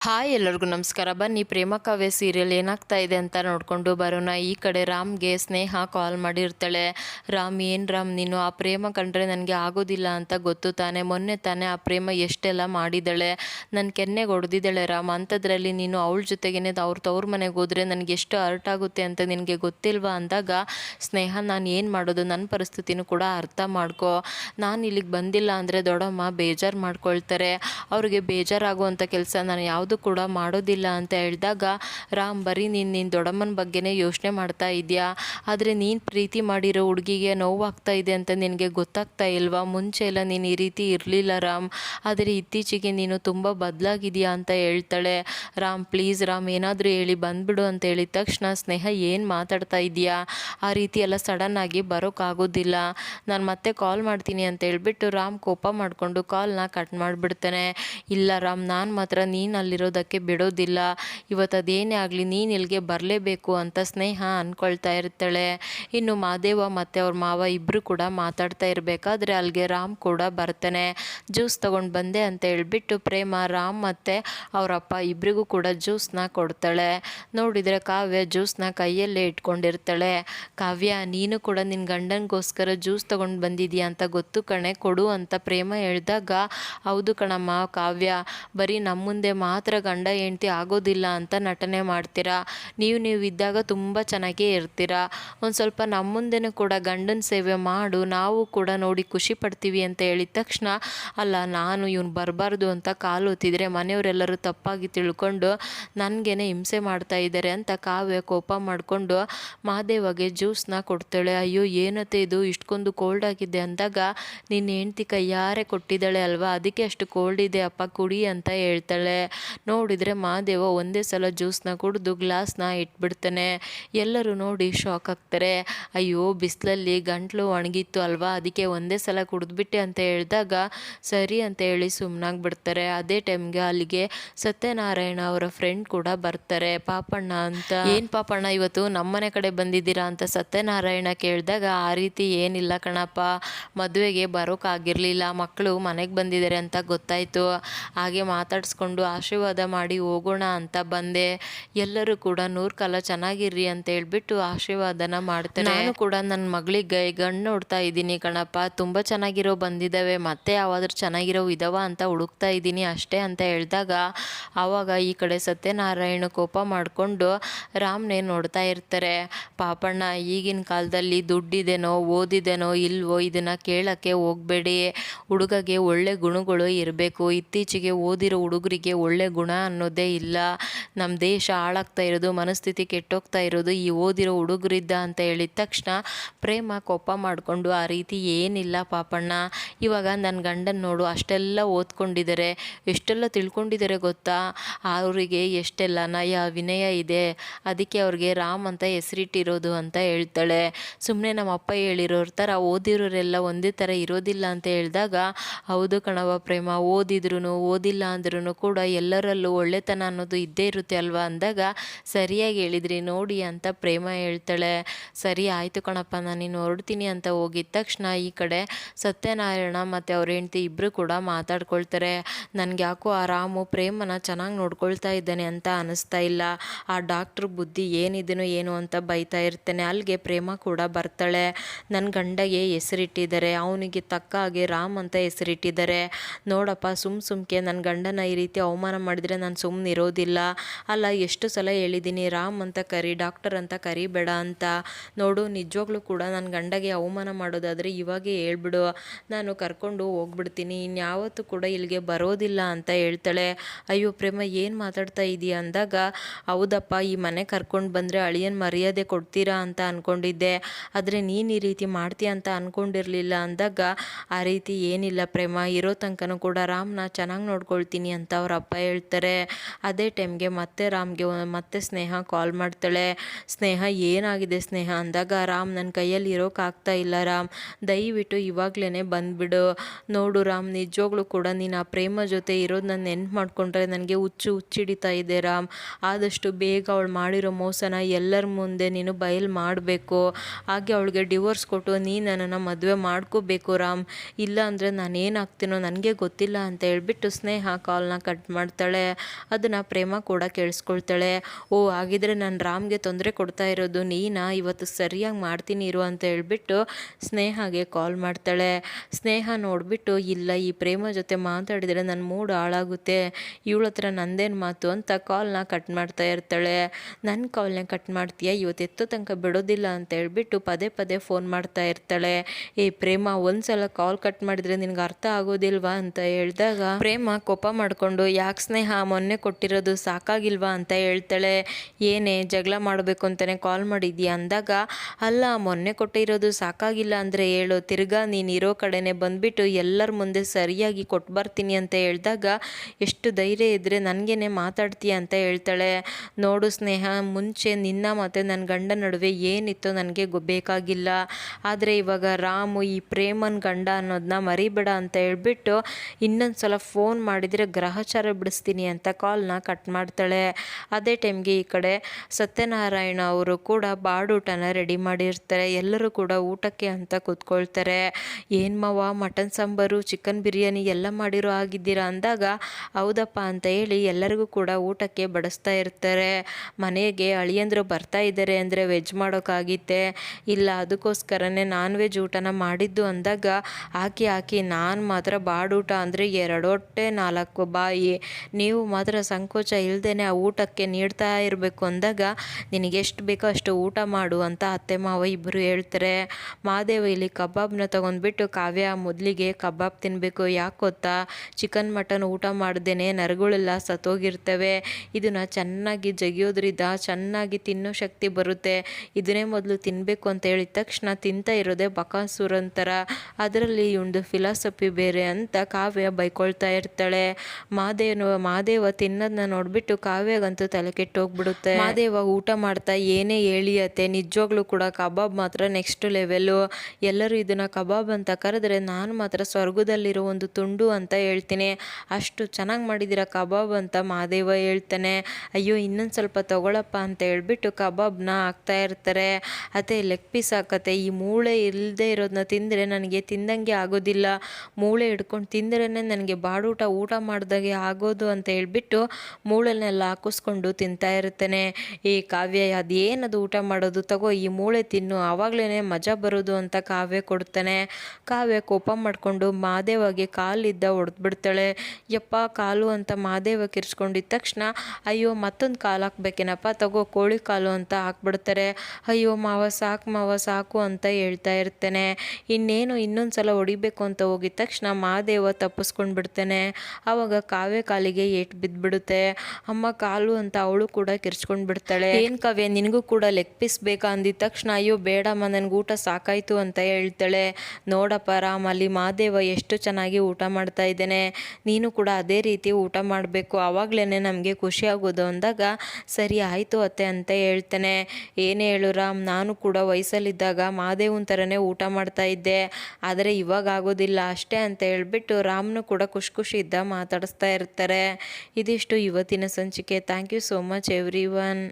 Hi ಎಲ್ಲರಿಗೂ ನಮಸ್ಕಾರ. ಬನ್ನಿ, ಪ್ರೇಮ ಕಾವ್ಯ ಸೀರಿಯಲ್ ಏನಾಗ್ತಾ ಇದೆ ಅಂತ ನೋಡಿಕೊಂಡು ಬರೋಣ. ಈ ಕಡೆ ರಾಮ್ಗೆ ಸ್ನೇಹ ಕಾಲ್ ಮಾಡಿರ್ತಾಳೆ. ರಾಮ್, ಏನು ರಾಮ್, ನೀನು ಆ ಪ್ರೇಮ ಕಂಡ್ರೆ ನನಗೆ ಆಗೋದಿಲ್ಲ ಅಂತ ಗೊತ್ತು ತಾನೆ. ಮೊನ್ನೆ ತಾನೇ ಆ ಪ್ರೇಮ ಎಷ್ಟೆಲ್ಲ ಮಾಡಿದ್ದಾಳೆ. ನನ್ನ ಕೆನ್ನೆಗೆ ಹೊಡೆದಿದ್ದಾಳೆ ರಾಮ್. ಅಂಥದ್ರಲ್ಲಿ ನೀನು ಅವಳ ಜೊತೆಗೇನೆ ಅವ್ರು ತವ್ರ ಮನೆಗೆ ಹೋದರೆ ನನಗೆ ಎಷ್ಟು ಅರ್ಟ್ ಆಗುತ್ತೆ ಅಂತ ನಿನಗೆ ಗೊತ್ತಿಲ್ವಾ? ಅಂದಾಗ, ಸ್ನೇಹ, ನಾನು ಏನು ಮಾಡೋದು? ನನ್ನ ಪರಿಸ್ಥಿತಿನೂ ಕೂಡ ಅರ್ಥ ಮಾಡ್ಕೊ. ನಾನು ಇಲ್ಲಿಗೆ ಬಂದಿಲ್ಲ ಅಂದರೆ ದೊಡ್ಡಮ್ಮ ಬೇಜಾರು ಮಾಡ್ಕೊಳ್ತಾರೆ. ಅವ್ರಿಗೆ ಬೇಜಾರಾಗುವಂಥ ಕೆಲಸ ನಾನು ಯಾವುದು ಕೂಡ ಮಾಡೋದಿಲ್ಲ ಅಂತ ಹೇಳಿದಾಗ, ರಾಮ್, ಬರೀ ನೀನು ನಿನ್ನ ದೊಡ್ಡಮ್ಮನ ಬಗ್ಗೆನೇ ಯೋಚನೆ ಮಾಡ್ತಾ ಇದೆಯಾ? ಆದರೆ ನೀನು ಪ್ರೀತಿ ಮಾಡಿರೋ ಹುಡುಗಿಗೆ ನೋವಾಗ್ತಾ ಇದೆ ಅಂತ ನಿನಗೆ ಗೊತ್ತಾಗ್ತಾ ಇಲ್ವಾ? ಮುಂಚೆ ಎಲ್ಲ ನೀನು ಈ ರೀತಿ ಇರಲಿಲ್ಲ ರಾಮ್. ಆದರೆ ಇತ್ತೀಚೆಗೆ ನೀನು ತುಂಬ ಬದಲಾಗಿದೆಯಾ ಅಂತ ಹೇಳ್ತಾಳೆ. ರಾಮ್, ಪ್ಲೀಸ್ ರಾಮ್, ಏನಾದರೂ ಹೇಳಿ, ಬಂದ್ಬಿಡು ಅಂತ ಹೇಳಿದ ತಕ್ಷಣ ಸ್ನೇಹ ಏನು ಮಾತಾಡ್ತಾ ಇದೆಯಾ? ಆ ರೀತಿ ಎಲ್ಲ ಸಡನ್ನಾಗಿ ಬರೋಕ್ಕಾಗೋದಿಲ್ಲ ನಾನು ಮತ್ತೆ ಕಾಲ್ ಮಾಡ್ತೀನಿ ಅಂತ ಹೇಳ್ಬಿಟ್ಟು ರಾಮ್ ಕೋಪ ಮಾಡಿಕೊಂಡು ಕಾಲ್ನ ಕಟ್ ಮಾಡಿಬಿಡ್ತಾನೆ. ಇಲ್ಲ ರಾಮ್, ನಾನು ಮಾತ್ರ ನೀನು ಅಲ್ಲಿರೋದಕ್ಕೆ ಬಿಡೋದಿಲ್ಲ. ಇವತ್ತು ಅದೇನೇ ಆಗಲಿ, ನೀನು ಇಲ್ಲಿಗೆ ಬರಲೇಬೇಕು ಅಂತ ಸ್ನೇಹ ಅಂದ್ಕೊಳ್ತಾ ಇರ್ತಾಳೆ. ಇನ್ನು ಮಾದೇವ ಮತ್ತು ಅವ್ರ ಮಾವ ಇಬ್ಬರು ಕೂಡ ಮಾತಾಡ್ತಾ ಇರಬೇಕಾದ್ರೆ ಅಲ್ಲಿಗೆ ರಾಮ್ ಕೂಡ ಬರ್ತಾನೆ. ಜ್ಯೂಸ್ ತೊಗೊಂಡು ಬಂದೆ ಅಂತ ಹೇಳ್ಬಿಟ್ಟು ಪ್ರೇಮ, ರಾಮ್ ಮತ್ತು ಅವರಪ್ಪ ಇಬ್ಬರಿಗೂ ಕೂಡ ಜ್ಯೂಸ್ನ ಕೊಡ್ತಾಳೆ. ನೋಡಿದರೆ ಕಾವ್ಯ ಜ್ಯೂಸ್ನ ಕೈಯಲ್ಲೇ ಇಟ್ಕೊಂಡಿರ್ತಾಳೆ. ಕಾವ್ಯ, ನೀನು ಕೂಡ ನಿನ್ನ ಗಂಡನಿಗೋಸ್ಕರ ಜ್ಯೂಸ್ ತೊಗೊಂಡು ಬಂದಿದೀಯ ಅಂತ ಗೊತ್ತು ಕಣೆ, ಕೊಡು ಅಂತ ಪ್ರೇಮ ಹೇಳಿದಾಗ, ಹೌದು ಕಣಮ್ಮ, ಕಾವ್ಯ, ಬರೀ ನಮ್ಮ ಮುಂದೆ ಮಾತ್ರ ಗಂಡ ಹೆಂಡ್ತಿ ಆಗೋದಿಲ್ಲ ಅಂತ ನಟನೆ ಮಾಡ್ತೀರಾ? ನೀವು ನೀವು ಇದ್ದಾಗ ತುಂಬ ಚೆನ್ನಾಗೇ ಇರ್ತೀರಾ? ಒಂದು ಸ್ವಲ್ಪ ನಮ್ಮ ಮುಂದೆನೂ ಕೂಡ ಗಂಡನ ಸೇವೆ ಮಾಡು, ನಾವು ಕೂಡ ನೋಡಿ ಖುಷಿ ಪಡ್ತೀವಿ ಅಂತ ಹೇಳಿದ ತಕ್ಷಣ, ಅಲ್ಲ ನಾನು ಇವನು ಬರಬಾರ್ದು ಅಂತ ಕಾಲು ಹೊತ್ತಿದ್ರೆ ಮನೆಯವರೆಲ್ಲರೂ ತಪ್ಪಾಗಿ ತಿಳ್ಕೊಂಡು ನನಗೇನೆ ಹಿಂಸೆ ಮಾಡ್ತಾ ಇದ್ದಾರೆ ಅಂತ ಕಾವ್ಯ ಕೋಪ ಮಾಡಿಕೊಂಡು ಮಹಾದೇವಗೆ ಜ್ಯೂಸ್ನ ಕೊಡ್ತಾಳೆ. ಅಯ್ಯೋ, ಏನತ್ತೆ ಇದು? ಇಷ್ಟೊಂದು ಕೋಲ್ಡ್ ಆಗಿದೆ ಅಂದಾಗ, ನಿನ್ನ ಹೆಂಡ್ತಿ ಕೈಯಾರೆ ಕೊಟ್ಟಿದ್ದಾಳೆ ಅಲ್ವಾ? ಅದಕ್ಕೆ ಅಷ್ಟು ಕೋಲ್ಡ್ ಇದೆ, ಅಪ್ಪ ಕುಡಿ ಅಂತ ಹೇಳ್ತಾಳೆ. ನೋಡಿದರೆ ಮಾದೇವ ಒಂದೇ ಸಲ ಜ್ಯೂಸ್ನ ಕುಡಿದು ಗ್ಲಾಸ್ನ ಇಟ್ಬಿಡ್ತಾನೆ. ಎಲ್ಲರೂ ನೋಡಿ ಶಾಕ್ ಆಗ್ತಾರೆ. ಅಯ್ಯೋ, ಬಿಸಿಲಲ್ಲಿ ಗಂಟ್ಲು ಒಣಗಿತ್ತು ಅಲ್ವಾ? ಅದಕ್ಕೆ ಒಂದೇ ಸಲ ಕುಡಿದ್ಬಿಟ್ಟೆ ಅಂತ ಹೇಳಿದಾಗ ಸರಿ ಅಂತ ಹೇಳಿ ಸುಮ್ಮನಾಗ್ಬಿಡ್ತಾರೆ ಅದೇ ಟೈಮ್ಗೆ ಅಲ್ಲಿಗೆ ಸತ್ಯನಾರಾಯಣ ಅವರ ಫ್ರೆಂಡ್ ಕೂಡ ಬರ್ತಾರೆ. ಪಾಪಣ್ಣ ಅಂತ. ಏನು ಪಾಪಣ್ಣ ಇವತ್ತು? ನಮ್ಮನೆ ಕಡೆ ಬಂದಿದ್ದೀರಾ ಅಂತ ಸತ್ಯನಾರಾಯಣ ಕೇಳಿದಾಗ, ಆ ರೀತಿ ಏನಿಲ್ಲ ಕಣಪ್ಪ. ಮದುವೆಗೆ ಬರೋಕ್ಕಾಗಿರಲಿಲ್ಲ ಮಕ್ಕಳು ಮನೆಗೆ ಬಂದಿದ್ದಾರೆ ಅಂತ ಗೊತ್ತಾಯಿತು. ಹಾಗೆ ಮಾತಾಡಿಸ್ಕೊಂಡು ಆಶೀರ್ವಾದ ಮಾಡಿ ಹೋಗೋಣ ಅಂತ ಬಂದೆ. ಎಲ್ಲರೂ ಕೂಡ, ನೂರು ಕಾಲ ಚೆನ್ನಾಗಿರ್ರಿ ಅಂತ ಹೇಳ್ಬಿಟ್ಟು ಆಶೀರ್ವಾದನ ಮಾಡ್ತಾರೆ. ನಾನು ಕೂಡ ನನ್ನ ಮಗಳಿಗೆ ಗಂಡು ನೋಡ್ತಾ ಇದ್ದೀನಿ ಕಣಪ್ಪ. ತುಂಬ ಚೆನ್ನಾಗಿರೋ ಬಂದಿದ್ದಾವೆ ಮತ್ತೆ ಯಾವಾದ್ರೂ ಚೆನ್ನಾಗಿರೋ ಇದಾವ ಅಂತ ಹುಡುಕ್ತಾ ಇದ್ದೀನಿ ಅಷ್ಟೇ ಅಂತ ಹೇಳಿದಾಗ, ಆವಾಗ ಈ ಕಡೆ ಸತ್ಯನಾರಾಯಣ ಕೋಪ ಮಾಡಿಕೊಂಡು ರಾಮ್ನೇ ನೋಡ್ತಾ ಇರ್ತಾರೆ. ಪಾಪಣ್ಣ, ಈಗಿನ ಕಾಲದಲ್ಲಿ ದುಡ್ಡಿದೆನೋ, ಓದಿದೆನೋ, ಇಲ್ವೋ, ಇದನ್ನು ಕೇಳೋಕ್ಕೆ ಹೋಗಬೇಡಿ. ಹುಡುಗಗೆ ಒಳ್ಳೆ ಗುಣಗಳು ಇರಬೇಕು. ಇತ್ತೀಚೆಗೆ ಓದಿರೋ ಹುಡುಗರಿಗೆ ಒಳ್ಳೆ ಗುಣ ಅನ್ನೋದೇ ಇಲ್ಲ. ನಮ್ಮ ದೇಶ ಹಾಳಾಗ್ತಾ ಇರೋದು, ಮನಸ್ಥಿತಿ ಕೆಟ್ಟೋಗ್ತಾ ಇರೋದು, ಈ ಓದಿರೋ ಹುಡುಗರಿದ್ದ ಅಂತ ಹೇಳಿದ ತಕ್ಷಣ ಪ್ರೇಮ ಕೋಪ ಮಾಡಿಕೊಂಡು ಆ ರೀತಿ ಏನಿಲ್ಲ ಪಾಪಣ್ಣ. ಇವಾಗ ನನ್ನ ಗಂಡನ ನೋಡು, ಅಷ್ಟೆಲ್ಲ ಓದ್ಕೊಂಡಿದ್ದಾರೆ ಎಷ್ಟೆಲ್ಲ ತಿಳ್ಕೊಂಡಿದ್ದಾರೆ ಗೊತ್ತಾ? ಅವರಿಗೆ ಎಷ್ಟೆಲ್ಲ ನಯ, ವಿನಯ ಇದೆ. ಅದಕ್ಕೆ ಅವ್ರಿಗೆ ರಾಮ್ ಅಂತ ಹೆಸರಿಟ್ಟಿರೋದು ಅಂತ ಹೇಳ್ತಾಳೆ. ಸುಮ್ಮನೆ ನಮ್ಮ ಅಪ್ಪ ಹೇಳಿರೋರ ಥರ ಓದಿರೋರೆಲ್ಲ ಒಂದೇ ಥರ ಇರೋದಿಲ್ಲ ಅಂತ ಹೇಳಿದಾಗ, ಹೌದು ಕಣವ ಪ್ರೇಮ ಓದಿದ್ರು ಓದಿಲ್ಲ ಅಂದ್ರೂ ಕೂಡ ಎಲ್ಲರಲ್ಲೂ ಒಳ್ಳೆತನ ಅನ್ನೋದು ಇದ್ದೇ ಇರುತ್ತೆ ಅಲ್ವಾ? ಅಂದಾಗ ಸರಿಯಾಗಿ ಹೇಳಿದ್ರಿ, ನೋಡಿ ಅಂತ ಪ್ರೇಮ ಹೇಳ್ತಾಳೆ. ಸರಿ ಆಯಿತು ಕಣಪ್ಪ ನಾನು ಇನ್ನು ಹೊರಡ್ತೀನಿ ಅಂತ ಹೋಗಿದ ತಕ್ಷಣ ಈ ಕಡೆ ಸತ್ಯನಾರಾಯಣ ಮತ್ತು ಅವ್ರ ಹೆಂಡ್ತಿ ಇಬ್ಬರು ಕೂಡ ಮಾತಾಡ್ಕೊಳ್ತಾರೆ. ನನಗೆ ಯಾಕೋ ಆ ರಾಮು ಪ್ರೇಮನ ಚೆನ್ನಾಗಿ ನೋಡ್ಕೊಳ್ತಾ ಇದ್ದಾನೆ ಅಂತ ಅನ್ನಿಸ್ತಾ ಇಲ್ಲ. ಆ ಡಾಕ್ಟ್ರ್ ಬುದ್ಧಿ ಏನಿದನು ಏನು ಅಂತ ಬೈತಾ ಇರ್ತಾನೆ. ಅಲ್ಲಿಗೆ ಪ್ರೇಮ ಕೂಡ ಬರ್ತಾಳೆ. ನನ್ನ ಗಂಡಗೆ ಹೆಸರಿಟ್ಟಿದ್ದಾರೆ. ಅವನಿಗೆ ತಕ್ಕ ಹಾಗೆ ರಾಮ್ ಅಂತ ಹೆಸರಿಟ್ಟಿದ್ದಾರೆ. ನೋಡಪ್ಪ, ಸುಮ್ ಸುಮ್ಕೆ ನನ್ನ ಗಂಡನ ಈ ರೀತಿ ಅವಮಾನ ಮಾಡಿದರೆ ನಾನು ಸುಮ್ಮನೆ ಇರೋದಿಲ್ಲ. ಅಲ್ಲ, ಎಷ್ಟು ಸಲ ಹೇಳಿದ್ದೀನಿ, ರಾಮ್ ಅಂತ ಕರಿ, ಡಾಕ್ಟರ್ ಅಂತ ಕರಿಬೇಡ ಅಂತ. ನೋಡು, ನಿಜವಾಗ್ಲೂ ಕೂಡ ನನ್ನ ಗಂಡಗೆ ಅವಮಾನ ಮಾಡೋದಾದರೆ ಇವಾಗೇ ಹೇಳ್ಬಿಡು. ನಾನು ಕರ್ಕೊಂಡು ಹೋಗ್ಬಿಡ್ತೀನಿ, ಇನ್ಯಾವತ್ತೂ ಕೂಡ ಇಲ್ಲಿಗೆ ಬರೋದಿಲ್ಲ ಅಂತ ಹೇಳ್ತಾಳೆ. ಅಯ್ಯೋ, ಪ್ರೇಮ, ಏನು ಮಾತಾಡ್ತಾ ಇದೀಯ ಅಂದಾಗ, ಹೌದಪ್ಪ, ಈ ಮನೆ ಕರ್ಕೊಂಡು ಬಂದರೆ ಅಳಿಯನ್ ಮರ್ಯಾದೆ ಕೊಡ್ತೀರಾ ಅಂತ ಅಂದ್ಕೊಂಡಿದ್ದೆ ಆದರೆ ನೀನು ಈ ರೀತಿ ಮಾಡ್ತೀಯ ಅಂತ ಅಂದ್ಕೊಂಡಿರಲಿಲ್ಲ ಅಂದಾಗ, ಆ ರೀತಿ ಏನಿಲ್ಲ ಪ್ರೇಮ, ಇರೋ ತನಕನೂ ಕೂಡ ರಾಮ್ನ ಚೆನ್ನಾಗಿ ನೋಡ್ಕೊಳ್ತೀನಿ ಅಂತ ಅವ್ರ ಅಪ್ಪ ಹೇಳ್ತಾರೆ ಅದೇ ಟೈಮ್ಗೆ ಮತ್ತೆ ರಾಮ್ಗೆ ಮತ್ತೆ ಸ್ನೇಹ ಕಾಲ್ ಮಾಡ್ತಾಳೆ. ಸ್ನೇಹ, ಏನಾಗಿದೆ ಸ್ನೇಹ? ಅಂದಾಗ ರಾಮ್ ನನ್ನ ಕೈಯಲ್ಲಿ ಇರೋಕ್ಕಾಗ್ತಾ ಇಲ್ಲ ರಾಮ್. ದಯವಿಟ್ಟು ಇವಾಗಲೇ ಬಂದುಬಿಡು. ನೋಡು ರಾಮ್, ನಿಜವಾಗ್ಲೂ ಕೂಡ ನೀನು ಆ ಪ್ರೇಮ ಜೊತೆ ಇರೋದು ನಾನು ನೆನ್ಪು ಮಾಡಿಕೊಂಡ್ರೆ ನನಗೆ ಹುಚ್ಚು ಹುಚ್ಚಿಡಿತಾ ಇದೆ ರಾಮ್. ಆದಷ್ಟು ಬೇಗ ಅವಳು ಮಾಡಿರೋ ಮೋಸನ ಎಲ್ಲರ ಮುಂದೆ ನೀನು ಬಯಲು ಮಾಡಬೇಕು. ಹಾಗೆ ಅವಳಿಗೆ ಡಿವೋರ್ಸ್ ಕೊಟ್ಟು ನೀನು ನನ್ನನ್ನು ಮದುವೆ ಮಾಡ್ಕೋಬೇಕು ರಾಮ್. ಇಲ್ಲ ಅಂದರೆ ನಾನೇನಾಗ್ತೀನೋ ನನಗೆ ಗೊತ್ತಿಲ್ಲ ಅಂತ ಹೇಳ್ಬಿಟ್ಟು ಸ್ನೇಹ ಕಾಲ್ನ ಕಟ್ ಮಾಡ್ತಾಳೆ. ಇರ್ತಾಳೆ ಅದನ್ನು ಪ್ರೇಮ ಕೂಡ ಕೇಳಿಸ್ಕೊಳ್ತಾಳೆ. ಓ, ಹಾಗಿದ್ರೆ ನಾನು ರಾಮ್ಗೆ ತೊಂದರೆ ಕೊಡ್ತಾ ಇರೋದು, ನೀನಾ ಇವತ್ತು ಸರಿಯಾಗಿ ಮಾಡ್ತೀನಿ ಇರು ಅಂತ ಹೇಳ್ಬಿಟ್ಟು ಸ್ನೇಹಗೆ ಕಾಲ್ ಮಾಡ್ತಾಳೆ. ಸ್ನೇಹ ನೋಡಿಬಿಟ್ಟು, ಇಲ್ಲ, ಈ ಪ್ರೇಮ ಜೊತೆ ಮಾತಾಡಿದರೆ ನನ್ನ ಮೂಡ್ ಹಾಳಾಗುತ್ತೆ, ಇವಳ ಹತ್ರ ನಂದೇನು ಮಾತು ಅಂತ ಕಾಲ್ನ ಕಟ್ ಮಾಡ್ತಾ ಇರ್ತಾಳೆ. ನನ್ನ ಕಾಲ್ನ ಕಟ್ ಮಾಡ್ತೀಯಾ? ಇವತ್ತು ಎತ್ತೋ ತನಕ ಬಿಡೋದಿಲ್ಲ ಅಂತ ಹೇಳ್ಬಿಟ್ಟು ಪದೇ ಪದೇ ಫೋನ್ ಮಾಡ್ತಾ ಇರ್ತಾಳೆ. ಏ, ಪ್ರೇಮ, ಒಂದ್ಸಲ ಕಾಲ್ ಕಟ್ ಮಾಡಿದ್ರೆ ನಿನಗೆ ಅರ್ಥ ಆಗೋದಿಲ್ವಾ? ಅಂತ ಹೇಳಿದಾಗ ಪ್ರೇಮ ಕೋಪ ಮಾಡಿಕೊಂಡು, ಯಾಕೆ ಸ್ನೇಹ ಮೊನ್ನೆ ಕೊಟ್ಟಿರೋದು ಸಾಕಾಗಿಲ್ವಾ? ಅಂತ ಹೇಳ್ತಾಳೆ. ಏನೇ, ಜಗಳ ಮಾಡಬೇಕು ಅಂತಲೇ ಕಾಲ್ ಮಾಡಿದ್ಯಾ? ಅಂದಾಗ, ಅಲ್ಲ, ಮೊನ್ನೆ ಕೊಟ್ಟಿರೋದು ಸಾಕಾಗಿಲ್ಲ ಅಂದರೆ ಹೇಳು. ತಿರ್ಗಾ ನೀನು ಇರೋ ಕಡೆನೇ ಬಂದುಬಿಟ್ಟು ಎಲ್ಲರ ಮುಂದೆ ಸರಿಯಾಗಿ ಕೊಟ್ಟು ಬರ್ತೀನಿ ಅಂತ ಹೇಳಿದಾಗ, ಎಷ್ಟು ಧೈರ್ಯ ಇದ್ದರೆ ನನಗೇನೆ ಮಾತಾಡ್ತೀಯ? ಅಂತ ಹೇಳ್ತಾಳೆ. ನೋಡು ಸ್ನೇಹ, ಮುಂಚೆ ನಿನ್ನ ಮತ್ತು ನನ್ನ ಗಂಡ ನಡುವೆ ಏನಿತ್ತು ನನಗೆ ಬೇಕಾಗಿಲ್ಲ. ಆದರೆ ಇವಾಗ ರಾಮು ಈ ಪ್ರೇಮನ್ ಗಂಡ ಅನ್ನೋದನ್ನ ಮರಿಬೇಡ ಅಂತ ಹೇಳ್ಬಿಟ್ಟು ಇನ್ನೊಂದು ಸಲ ಫೋನ್ ಮಾಡಿದರೆ ಗ್ರಹಚಾರ ಬಿಡಿಸ್ತೀನಿ ಅಂತ ಕಾಲ್ನ ಕಟ್ ಮಾಡ್ತಾಳೆ. ಅದೇ ಟೈಮ್ಗೆ ಈ ಕಡೆ ಸತ್ಯನಾರಾಯಣ ಅವರು ಕೂಡ ಬಾಡೂಟನ ರೆಡಿ ಮಾಡಿರ್ತಾರೆ. ಎಲ್ಲರೂ ಕೂಡ ಊಟಕ್ಕೆ ಅಂತ ಕೂತ್ಕೊಳ್ತಾರೆ. ಏನು ಮಾವ, ಮಟನ್ ಸಾಂಬಾರು, ಚಿಕನ್ ಬಿರಿಯಾನಿ ಎಲ್ಲ ಮಾಡಿರೋ ಆಗಿದ್ದೀರಾ ಅಂದಾಗ, ಹೌದಪ್ಪ ಅಂತ ಹೇಳಿ ಎಲ್ಲರಿಗೂ ಕೂಡ ಊಟಕ್ಕೆ ಬಡಿಸ್ತಾ ಇರ್ತಾರೆ. ಮನೆಗೆ ಅಳಿಯಂದರು ಬರ್ತಾ ಇದ್ದಾರೆ ಅಂದರೆ ವೆಜ್ ಮಾಡೋಕ್ಕಾಗಿತ್ತೆ. ಇಲ್ಲ, ಅದಕ್ಕೋಸ್ಕರನೇ ನಾನ್ ವೆಜ್ ಊಟನ ಮಾಡಿದ್ದು ಅಂದಾಗ, ಹಾಕಿ ಹಾಕಿ ನಾನು ಮಾತ್ರ ಬಾಡೂಟ ಅಂದರೆ ಎರಡೊಟ್ಟೆ ನಾಲ್ಕು ಬಾಯಿ. ನೀವು ಮಾತ್ರ ಸಂಕೋಚ ಇಲ್ಲದೇ ಆ ಊಟಕ್ಕೆ ನೀಡ್ತಾ ಇರಬೇಕು ಅಂದಾಗ ನಿನಗೆ ಎಷ್ಟು ಬೇಕೋ ಅಷ್ಟು ಊಟ ಮಾಡು ಅಂತ ಅತ್ತೆ ಮಾವ ಇಬ್ಬರು ಹೇಳ್ತಾರೆ. ಮಾದೇವ ಇಲ್ಲಿ ಕಬಾಬ್ನ ತೊಗೊಂಡ್ಬಿಟ್ಟು ಕಾವ್ಯ ಮೊದಲಿಗೆ ಕಬಾಬ್ ತಿನ್ನಬೇಕು ಯಾಕೆ ಗೊತ್ತಾ? ಚಿಕನ್, ಮಟನ್ ಊಟ ಮಾಡ್ದೇನೆ ನರಗಳೆಲ್ಲ ಸತ್ತೋಗಿರ್ತವೆ. ಇದನ್ನು ಚೆನ್ನಾಗಿ ಜಗಿಯೋದ್ರಿಂದ ಚೆನ್ನಾಗಿ ತಿನ್ನೋ ಶಕ್ತಿ ಬರುತ್ತೆ. ಇದನ್ನೇ ಮೊದಲು ತಿನ್ನಬೇಕು ಅಂತ ಹೇಳಿದ ತಕ್ಷಣ ತಿಂತ ಇರೋದೆ ಬಕಾಸುರಂತರ. ಅದರಲ್ಲಿ ಒಂದು ಫಿಲಾಸಫಿ ಬೇರೆ ಅಂತ ಕಾವ್ಯ ಬೈಕೊಳ್ತಾ ಇರ್ತಾಳೆ. ಮಾದೇವನು ಮಾದೇವ ತಿನ್ನೋದನ್ನ ನೋಡ್ಬಿಟ್ಟು ಕಾವ್ಯಗಂತೂ ತಲೆ ಕೆಟ್ಟೋಗ್ಬಿಡುತ್ತೆ. ಮಾದೇವ ಊಟ ಮಾಡ್ತಾ ಏನೇ ಹೇಳಿಯತ್ತೆ ನಿಜವಾಗ್ಲೂ ಕೂಡ ಕಬಾಬ್ ಮಾತ್ರ ನೆಕ್ಸ್ಟ್ ಲೆವೆಲ್ಲು ಎಲ್ಲರೂ ಇದನ್ನು ಕಬಾಬ್ ಅಂತ ಕರೆದ್ರೆ ನಾನು ಮಾತ್ರ ಸ್ವರ್ಗದಲ್ಲಿರೋ ಒಂದು ತುಂಡು ಅಂತ ಹೇಳ್ತೀನಿ. ಅಷ್ಟು ಚೆನ್ನಾಗಿ ಮಾಡಿದ್ದೀರ ಕಬಾಬ್ ಅಂತ ಮಾದೇವ ಹೇಳ್ತಾನೆ. ಅಯ್ಯೋ, ಇನ್ನೊಂದು ಸ್ವಲ್ಪ ತಗೊಳಪ್ಪ ಅಂತ ಹೇಳ್ಬಿಟ್ಟು ಕಬಾಬ್ನ ಹಾಕ್ತಾ ಇರ್ತಾರೆ. ಅದೇ ಲೆಗ್ ಪೀಸ್ ಹಾಕತ್ತೆ. ಈ ಮೂಳೆ ಇಲ್ಲದೆ ಇರೋದನ್ನ ತಿಂದರೆ ನನಗೆ ತಿಂದಂಗೆ ಆಗೋದಿಲ್ಲ. ಮೂಳೆ ಹಿಡ್ಕೊಂಡು ತಿಂದ್ರೇ ನನಗೆ ಬಾಡೂಟ ಊಟ ಮಾಡ್ದಾಗೆ ಆಗೋದು ಅಂತ ಹೇಳ್ಬಿಟ್ಟು ಮೂಳೆನೆಲ್ಲ ಹಾಕಿಸ್ಕೊಂಡು ತಿಂತಾ ಇರ್ತಾನೆ ಈ ಕಾವ್ಯ ಅದೇನದು ಊಟ ಮಾಡೋದು? ತಗೋ, ಈ ಮೂಳೆ ತಿನ್ನು. ಆವಾಗಲೇ ಮಜಾ ಬರೋದು ಅಂತ ಕಾವ್ಯ ಕೊಡ್ತಾನೆ. ಕಾವ್ಯ ಕೋಪ ಮಾಡಿಕೊಂಡು ಮಾದೇವಗೆ ಕಾಲಿದ್ದ ಹೊಡೆದ್ಬಿಡ್ತಾಳೆ. ಯಪ್ಪ, ಕಾಲು ಅಂತ ಮಾದೇವ ಕಿರ್ಸ್ಕೊಂಡಿದ್ದ ತಕ್ಷಣ, ಅಯ್ಯೋ, ಮತ್ತೊಂದು ಕಾಲು ಹಾಕ್ಬೇಕೇನಪ್ಪ? ತಗೋ, ಕೋಳಿ ಕಾಲು ಅಂತ ಹಾಕ್ಬಿಡ್ತಾರೆ. ಅಯ್ಯೋ, ಮಾವ, ಸಾಕು ಮಾವ, ಸಾಕು ಅಂತ ಹೇಳ್ತಾ ಇರ್ತಾನೆ. ಇನ್ನೇನು ಇನ್ನೊಂದು ಸಲ ಹೊಡಿಬೇಕು ಅಂತ ಹೋಗಿದ ತಕ್ಷಣ ಮಾದೇವ ತಪ್ಪಿಸ್ಕೊಂಡು ಬಿಡ್ತಾನೆ ಆವಾಗ ಕಾವ್ಯ ಕಾಲಿಗೆ ಏಟು ಬಿದ್ದುಬಿಡುತ್ತೆ ಅಮ್ಮ ಕಾಲು ಅಂತ ಅವಳು ಕೂಡ ಕಿರ್ಚ್ಕೊಂಡು ಬಿಡ್ತಾಳೆ. ಏನು ಕವೆ ನಿನಗೂ ಕೂಡ ಲೆಗ್ ಪೀಸ್ ಬೇಕಾ ಅಂದಿದ ತಕ್ಷಣ ಅಯ್ಯೋ ಬೇಡಮ್ಮ, ನನಗೆ ಊಟ ಸಾಕಾಯಿತು ಅಂತ ಹೇಳ್ತಾಳೆ. ನೋಡಪ್ಪ ರಾಮ್, ಅಲ್ಲಿ ಮಾದೇವ ಎಷ್ಟು ಚೆನ್ನಾಗಿ ಊಟ ಮಾಡ್ತಾ ಇದ್ದೇನೆ. ನೀನು ಕೂಡ ಅದೇ ರೀತಿ ಊಟ ಮಾಡಬೇಕು. ಆವಾಗಲೇ ನಮಗೆ ಖುಷಿಯಾಗೋದು ಅಂದಾಗ, ಸರಿ ಆಯಿತು ಅತ್ತೆ ಅಂತ ಹೇಳ್ತಾನೆ. ಏನು ಹೇಳು ರಾಮ್, ನಾನು ಕೂಡ ವಯಸ್ಸಲ್ಲಿದ್ದಾಗ ಮಾದೇವನ ಥರನೇ ಊಟ ಮಾಡ್ತಾ ಇದ್ದೆ. ಆದರೆ ಇವಾಗ ಆಗೋದಿಲ್ಲ ಅಷ್ಟೇ ಅಂತ ಹೇಳ್ಬಿಟ್ಟು ರಾಮ್ನು ಕೂಡ ಖುಷಿ ಖುಷಿಯಿಂದ ಮಾತಾಡಿಸ್ತಾ ಇರ್ತಾರೆ. ಇದಿಷ್ಟು ಇವತ್ತಿನ ಸಂಚಿಕೆ. Thank you so much everyone